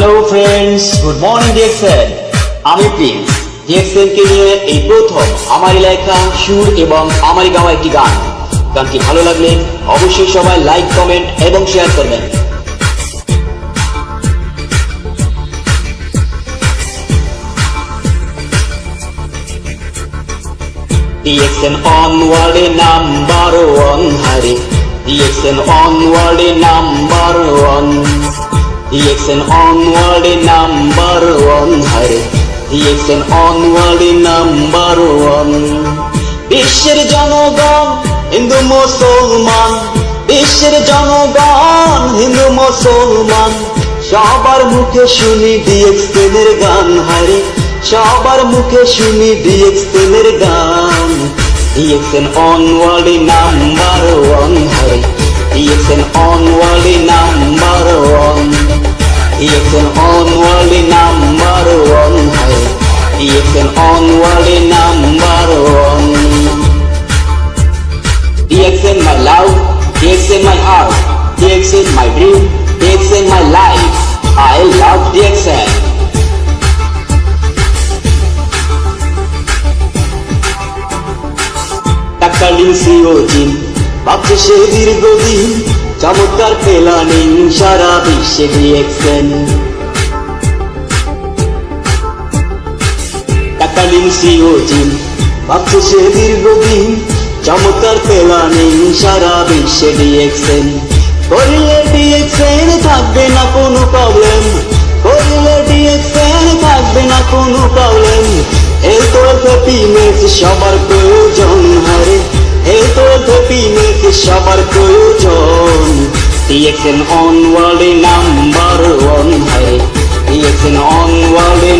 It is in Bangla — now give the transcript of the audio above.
Hello friends good morning DXN আমি প্রিন্স ডিএক্সএন কে নিয়ে এই প্রথম আমারই লেখা সুর এবং আমারই গাওয়া একটি গান। গানটি ভালো লাগলে অবশ্যই সবাই লাইক কমেন্ট এবং শেয়ার করবেন। ডিএক্সএন অনওয়ার্ডে নাম্বার ওয়ান হারে। ডিএক্সএন অনওয়ার্ডে নাম্বার ওয়ান ডিএক্সএন অনওয়ার্ডে নাম্বার ওয়ান হারে ডিএক্সএন অনওয়ার্ডে নাম্বার ওয়ান। বিশ্বের জনগণ হিন্দু মুসলমান, বিশ্বের জনগণ হিন্দু মুসলমান, সবার মুখে শুনি ডিএক্সএনের গান হারে সবার মুখে শুনি ডিএক্সএনের গান। ডিএক্সএন অনওয়ার্ডে নাম্বার ওয়ান হারে ডিএক্সএন অনওয়ার্ডে নাম্বার ওয়ান হারে DXN অনওয়ার্ডে number one DXN my love, DXN my heart, DXN my dream, DXN my life. I love DXN. টাকালিং সিওজিন ভাবছে সে চমৎকার প্ল্যানিং সারা বিশ্বে ডিএক্সএন টাকালিং সিওজিন ভাবছে সে দীর্ঘদিন চমৎকার প্ল্যানিং সারা বিশ্বে থাকবে না কোনো প্রবলেম করলে ডিএক্সএন থাকবে না কোনো প্রবলেম তো হ্যাপিনেস সবার সবার প্রয়োজন। ডিএক্সএন অন নাম্বার ওয়ান হয় ডিএক্সএন অন ওয়ার্ল্ডে